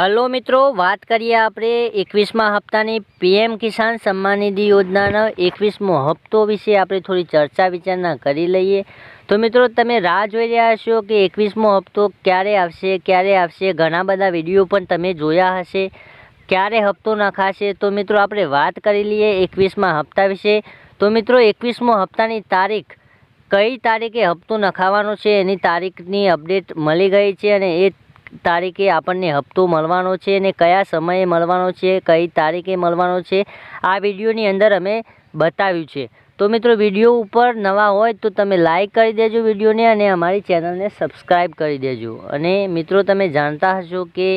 Hello મિત્રો, વાત કરીએ આપણે એકવીસમા હપ્તાની પીએમ કિસાન સન્માન નિધિ યોજનાનો એકવીસમો હપ્તો વિશે આપણે થોડી ચર્ચા વિચારણા કરી લઈએ. તો મિત્રો, તમે રાહ જોઈ રહ્યા છો કે એકવીસમો હપ્તો ક્યારે આવશે ક્યારે આવશે? ઘણા બધા વીડિયો પણ તમે જોયા હશે. ક્યારે હપ્તો નખાશે? તો મિત્રો, આપણે વાત કરી લઈએ એકવીસમા હપ્તા વિશે. તો મિત્રો, એકવીસમો હપ્તાની તારીખ કઈ તારીખે હપ્તો નખાવાનો છે? એની તારીખની અપડેટ મળી ગઈ છે અને એ તારીખે આપણને હપ્તો મળવાનો છે અને કયા સમયે મળવાનો છે, કઈ તારીખે મળવાનો છે, આ વિડીયોની અંદર અમે બતાવ્યું છે. તો મિત્રો, વીડિયો ઉપર નવા હોય તો તમે લાઈક કરી દેજો વિડીયોને અને અમારી ચેનલને સબસ્ક્રાઈબ કરી દેજો. અને મિત્રો, તમે જાણતા હશો કે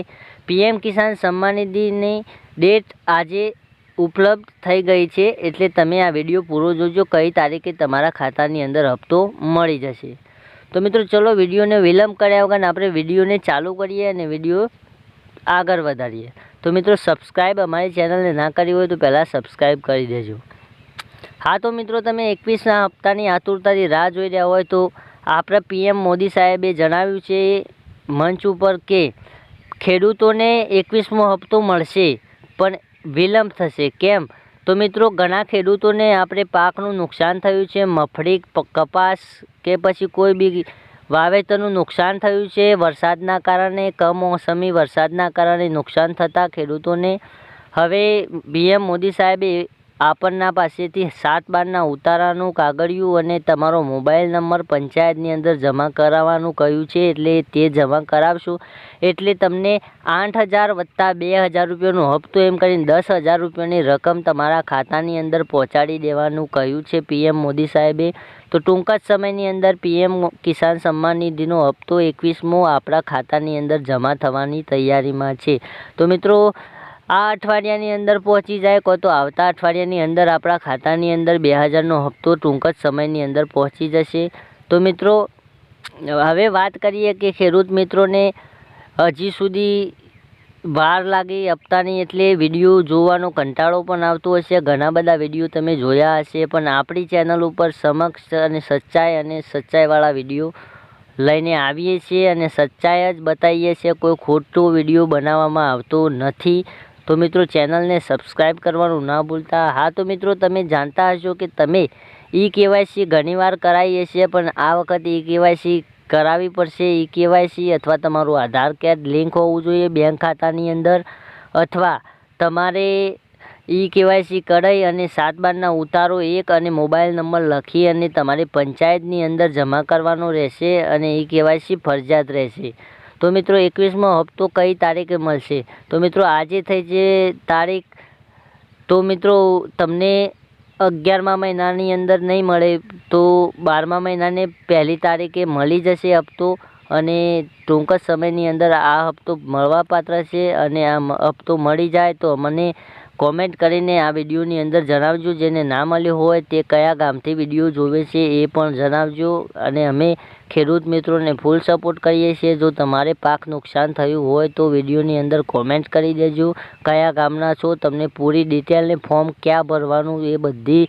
પીએમ કિસાન સન્માન નિધિની ડેટ આજે ઉપલબ્ધ થઈ ગઈ છે, એટલે તમે આ વીડિયો પૂરો જોજો. કઈ તારીખે તમારા ખાતાની અંદર હપ્તો મળી જશે. તો મિત્રો ચલો વિડીયોને વિલંબ કર્યા વગર આપણે વિડીયોને ચાલુ કરીએ અને વીડિયો આગળ વધારીએ. તો મિત્રો સબસ્ક્રાઈબ અમારી ચેનલને ના કરી હોય તો પહેલાં સબસ્ક્રાઈબ કરી દેજો. હા, તો મિત્રો તમે એકવીસના હપ્તાની આતુરતાથી રાહ જોઈ રહ્યા હોય તો આપણા પીએમ મોદી સાહેબે જણાવ્યું છે મંચ ઉપર કે ખેડૂતોને એકવીસમો હપ્તો મળશે, પણ વિલંબ થશે. કેમ? તો મિત્રો, ઘણા ખેડૂતોને આપણે પાકનું નુકસાન થયું છે, મફળી કપાસ કે પછી કોઈ બી વાવેતરનું નુકસાન થયું છે, વરસાદના કારણે, કમોસમી વરસાદના કારણે નુકસાન થતાં ખેડૂતોને. હવે પીએમ મોદી સાહેબે આપણના પાસેથી સાત બારના ઉતારાનું કાગળિયું અને તમારો મોબાઈલ નંબર પંચાયતની અંદર જમા કરાવવાનું કહ્યું છે, એટલે તે જમા કરાવશો. એટલે તમને આઠ હજાર વત્તા બે હજાર રૂપિયાનો હપ્તો એમ કરીને દસ હજાર રૂપિયાની રકમ તમારા ખાતાની અંદર પહોંચાડી દેવાનું કહ્યું છે પીએમ મોદી સાહેબે. તો ટૂંક જ સમયની અંદર પીએમ કિસાન સન્માન નિધિનો હપ્તો એકવીસમો આપણા ખાતાની અંદર જમા થવાની તૈયારીમાં છે. તો મિત્રો આ અઠવાડિયાની અંદર પહોંચી જાય કો તો આવતા અઠવાડિયાની અંદર આપણા ખાતાની અંદર બે હજારનો હપ્તો ટૂંક જ સમયની અંદર પહોંચી જશે. તો મિત્રો, હવે વાત કરીએ કે ખેડૂત મિત્રોને હજી સુધી વાર લાગી હપ્તાની એટલે વીડિયો જોવાનો કંટાળો પણ આવતો હશે. ઘણા બધા વીડિયો તમે જોયા હશે, પણ આપણી ચેનલ ઉપર સમક્ષ અને સચ્ચાઈ અને સચ્ચાઈવાળા વીડિયો લઈને આવીએ છીએ અને સચ્ચાઈ જ બતાવીએ છીએ. કોઈ ખોટો વીડિયો બનાવવામાં આવતો નથી. તો મિત્રો ચેનલને સબસ્ક્રાઈબ કરવાનું ના ભૂલતા. હા, તો મિત્રો તમે જાણતા હશો કે તમે ઈ કેવાયસી ઘણીવાર કરાવીએ છીએ પણ આ વખતે ઈ કેવાયસી કરાવવી પડશે. ઈ કેવાયસી અથવા તમારું આધાર કાર્ડ લિંક હોવું જોઈએ બેંક ખાતાની અંદર, અથવા તમારે ઈ કેવાયસી કરાવી અને સાત બારના ઉતારો એક અને મોબાઈલ નંબર લખી અને તમારી પંચાયતની અંદર જમા કરવાનો રહેશે અને ઈ કેવાયસી ફરજિયાત રહેશે. તો મિત્રો એકવીસમો હપ્તો કઈ તારીખે મળશે? તો મિત્રો આજે થઈ છે તારીખ. તો મિત્રો તમને અગિયારમા મહિનાની અંદર નહીં મળે તો બારમા મહિનાને પહેલી તારીખે મળી જશે હપ્તો અને ટૂંક સમયની અંદર આ હપ્તો મળવાપાત્ર છે અને આ હપ્તો મળી જાય તો મને કોમેન્ટ કરીને આ વિડીયોની અંદર જણાવજો, જેને ના મળ્યું હોય તે કયા ગામથી વીડિયો જોવે છે એ પણ જણાવજો. અને અમે ખેડૂત મિત્રોને ફૂલ સપોર્ટ કરીએ છીએ. જો તમારે પાક નુકસાન થયું હોય તો વિડીયોની અંદર કોમેન્ટ કરી દેજો. કયા ગામના છો, તમને પૂરી ડિટેલને ફોર્મ ક્યાં ભરવાનું એ બધી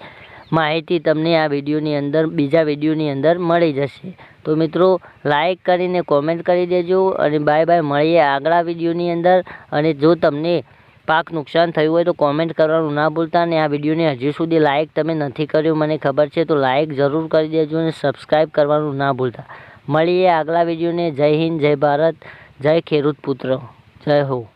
માહિતી તમને આ વિડીયોની અંદર, બીજા વિડીયોની અંદર મળી જશે. તો મિત્રો લાઈક કરીને કોમેન્ટ કરી દેજો અને બાય બાય મળીએ આગળ વિડીયોની અંદર. અને જો તમને પાક નુકસાન થયું હોય તો કોમેન્ટ કરવાનું ના ભૂલતા અને આ વિડીયોને હજી સુધી લાઇક તમે નથી કર્યું, મને ખબર છે તો લાઇક જરૂર કરી દેજો અને સબસ્ક્રાઈબ કરવાનું ના ભૂલતા. મળીએ આગલા વિડીયોને. જય હિન્દ, જય ભારત, જય ખેડૂત પુત્ર. જય હો.